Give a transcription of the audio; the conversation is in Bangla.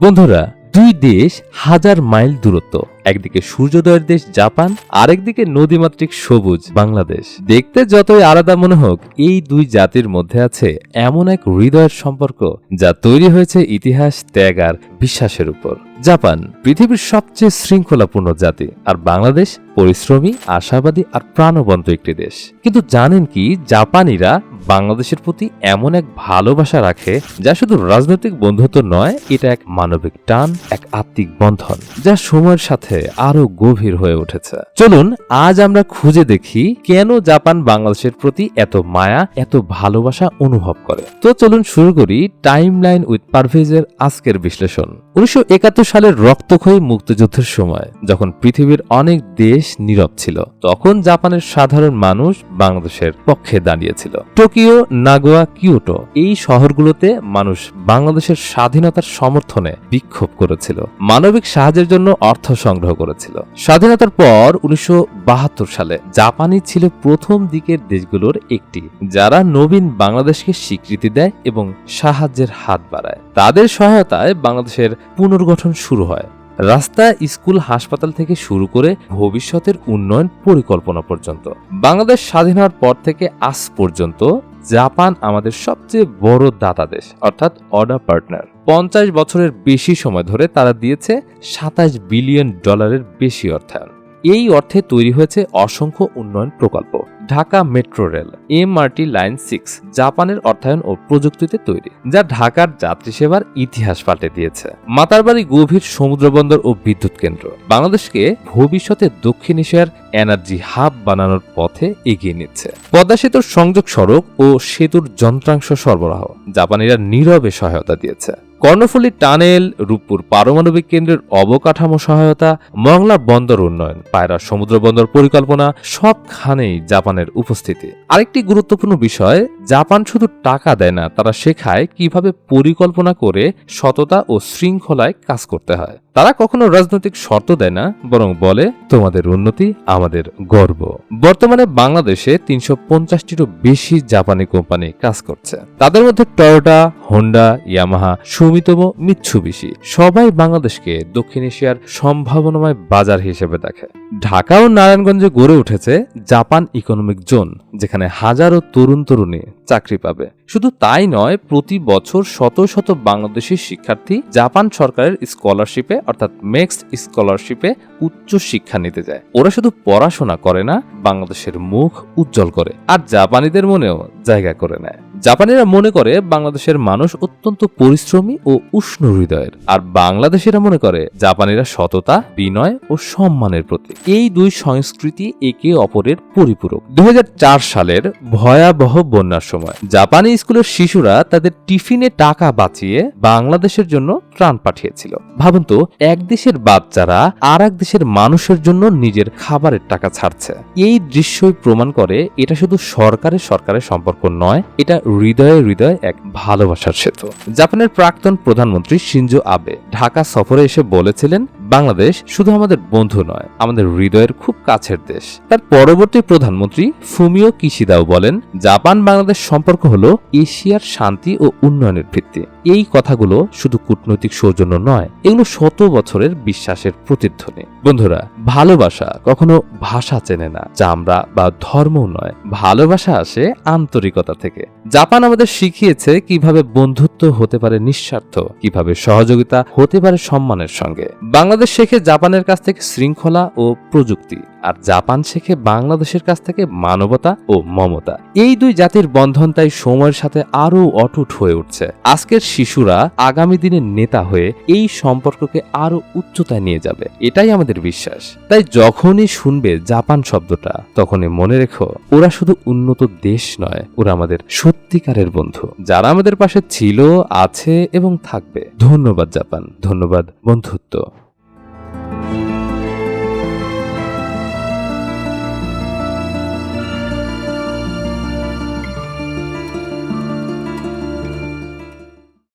বন্ধুরা দুই দেশ হাজার মাইল দূরত্ব। একদিকে সূর্যোদয়ের দেশ জাপান, আরেকদিকে নদীমাতৃক সবুজ বাংলাদেশ। দেখতে যতই আলাদা মনে হোক, এই দুই জাতির মধ্যে আছে এমন এক হৃদয়ের সম্পর্ক যা তৈরি হয়েছে ইতিহাস, ত্যাগ আর বিশ্বাসের উপর। জাপান, পৃথিবীর সবচেয়ে শৃঙ্খলাপূর্ণ জাতি আর বাংলাদেশ পরিশ্রমী, আশাবাদী আর প্রাণবন্ত একটি দেশ। কিন্তু জানেন কি, জাপানিরা বাংলাদেশের প্রতি এমন এক ভালোবাসা রাখে যা শুধু রাজনৈতিক বন্ধুত্ব নয়, এটা এক মানবিক টান, এক আত্মিক বন্ধন, যা সময়ের সাথে আরও গভীর হয়ে উঠেছে। চলুন, আজ আমরা খুঁজে দেখি কেন জাপান বাংলাদেশের প্রতি এত মায়া, এত ভালোবাসা অনুভব করে। তো চলুন শুরু করি টাইম লাইন উইথ পারভেজের আজকের বিশ্লেষণ। উনিশশো সালের রক্তক্ষয়ী মুক্তিযুদ্ধের সময়, যখন পৃথিবীর অনেক দেশ নীরব ছিল, তখন জাপানের সাধারণ মানুষ বাংলাদেশের পক্ষে দাঁড়িয়েছিল। টোকিও, নাগোয়া, কিয়োটো এই শহরগুলোতে মানুষ বাংলাদেশের স্বাধীনতার সমর্থনে বিক্ষোভ করেছিল। মানবিক সাহায্যের জন্য অর্থ করেছিল। স্বাধীনতার পর উনিশশো বাহাত্তর সালে জাপানি ছিল প্রথম দিকের দেশগুলোর একটি, যারা নবীন বাংলাদেশকে স্বীকৃতি দেয় এবং সাহায্যের হাত বাড়ায়। তাদের সহায়তায় বাংলাদেশের পুনর্গঠন শুরু হয়। রাস্তা স্কুল হাসপাতাল থেকে শুরু করে ভবিষ্যতের উন্নয়ন পরিকল্পনা পর্যন্ত। বাংলাদেশ স্বাধীন হওয়ার পর থেকে আজ পর্যন্ত জাপান আমাদের সবচেয়ে বড় দাতা দেশ, অর্থাৎ অর্ডার পার্টনার। পঞ্চাশ বছরের বেশি সময় ধরে তারা দিয়েছে সাতাশ বিলিয়ন ডলারের বেশি অর্থায়ন। এই অর্থে তৈরি হয়েছে অসংখ্য উন্নয়ন প্রকল্প। Dhaka metro rail, MRT line six, জাপানের অর্থায়ন ও প্রযুক্তিতে তৈরি, যা ঢাকার যাত্রী সেবার ইতিহাস পাল্টে দিয়েছে। মাতারবাড়ি গভীর সমুদ্রবন্দর ও বিদ্যুৎ কেন্দ্র, বাংলাদেশকে ভবিষ্যতে দক্ষিণ এশিয়ার এনার্জি হাব বানানোর পথে এগিয়ে নিচ্ছে। পদ্মা সেতুর সংযোগ সড়ক ও সেতুর যন্ত্রাংশ সরবরাহ, জাপানিরা নীরবে সহায়তা দিয়েছে। কর্ণফুলী টানেল, রূপপুর পারমাণবিক কেন্দ্রের অবকাঠামো সহায়তা, মংলা বন্দর উন্নয়ন, পায়রা সমুদ্র বন্দর পরিকল্পনা, সবখানেই জাপানের উপস্থিতি। আরেকটি গুরুত্বপূর্ণ বিষয় জাপান শুধু টাকা দেয় না, তারা শেখায় কীভাবে পরিকল্পনা করে সততা ও শৃঙ্খলায় কাজ করতে হয়। তারা কখনো রাজনৈতিক শর্ত দেয় না, বরং বলে, তোমাদের উন্নতি আমাদের গর্ব। বর্তমানে বাংলাদেশে তিনশো পঞ্চাশটিরও বেশি জাপানি কোম্পানি কাজ করছে। তাদের মধ্যে Toyota, Honda, Yamaha, Sumitomo, Mitsubishi সবাই বাংলাদেশকে দক্ষিণ এশিয়ার সম্ভাবনাময় বাজার হিসেবে দেখে। ঢাকা ও নারায়ণগঞ্জে গড়ে উঠেছে জাপান ইকোনমিক জোন, যেখানে হাজারো তরুণ তরুণী চাকরি পাবে। শুধু তাই নয়, প্রতি বছর শত শত বাংলাদেশি শিক্ষার্থী জাপান সরকারের স্কলারশিপে, অর্থাৎ মেক্সড স্কলারশিপে উচ্চ শিক্ষা নিতে যায়। ওরা শুধু পড়াশোনা করে না, বাংলাদেশের মুখ উজ্জ্বল করে, আর জাপানিদের মনেও জায়গা করে নেয়। জাপানিরা মনে করে বাংলাদেশের মানুষ অত্যন্ত পরিশ্রমী ও উষ্ণ হৃদয়ের। আর বাংলাদেশিরা মনে করে জাপানিরা সততা, বিনয় ও সম্মানের প্রতীক। এই দুই সংস্কৃতি একে অপরের পরিপূরক। দু হাজার চার সালের ভয়াবহ বন্যার সময় জাপানি স্কুলের শিশুরা তাদের টিফিনে টাকা বাঁচিয়ে বাংলাদেশের জন্য ত্রাণ পাঠিয়েছিল। ভাবুন তো, এক দেশের বাচ্চারা আর এক দেশের মানুষের জন্য নিজের খাবারের টাকা ছাড়ছে। এই দৃশ্যই প্রমাণ করে এটা শুধু সরকারের সরকারের সম্পর্ক নয়, এটা হৃদয়ে হৃদয় এক ভালোবাসার সেতু। জাপানের প্রাক্তন প্রধানমন্ত্রী সিনজো আবে ঢাকা সফরে এসে বলেছিলেন বাংলাদেশ শুধু আমাদের বন্ধু নয়, আমাদের হৃদয়ের খুব কাছের দেশ। তার পরবর্তী প্রধানমন্ত্রী ফুমিও কিশিদাও বলেন, জাপান, বাংলাদেশ সম্পর্ক হল এশিয়ার শান্তি ও উন্নয়নের ভিত্তি। এই কথাগুলো শুধু কূটনৈতিক সৌজন্য নয়, এগুলো শত বছরের বিশ্বাসের প্রতিধ্বনি। বন্ধুরা, ভালোবাসা কখনো ভাষা চেনে না চামড়া বা ধর্ম নয়। ভালোবাসা আসে আন্তরিকতা থেকে। জাপান আমাদের শিখিয়েছে কীভাবে বন্ধুত্ব হতে পারে নিঃস্বার্থ, কীভাবে সহযোগিতা হতে পারে সম্মানের সঙ্গে। বাংলাদেশ শেখে জাপানের কাছ থেকে শৃঙ্খলা ও প্রযুক্তি, আর জাপান শেখে বাংলাদেশের কাছ থেকে মানবতা ও মমতা। এই দুই জাতির বন্ধন তাই সময়ের সাথে আরও অটুট হয়ে উঠছে। আজকের শিশুরা আগামী দিনের নেতা হয়ে এই সম্পর্ককে আরও উচ্চতায় নিয়ে যাবে। এটাই আমাদের বিশ্বাস। তাই যখনই শুনবে জাপান শব্দটা, তখনই মনে রেখো, ওরা শুধু উন্নত দেশ নয়, ওরা আমাদের সত্যিকারের বন্ধু। যারা আমাদের পাশে ছিল, আছে এবং থাকবে। ধন্যবাদ জাপান। ধন্যবাদ বন্ধুত্ব।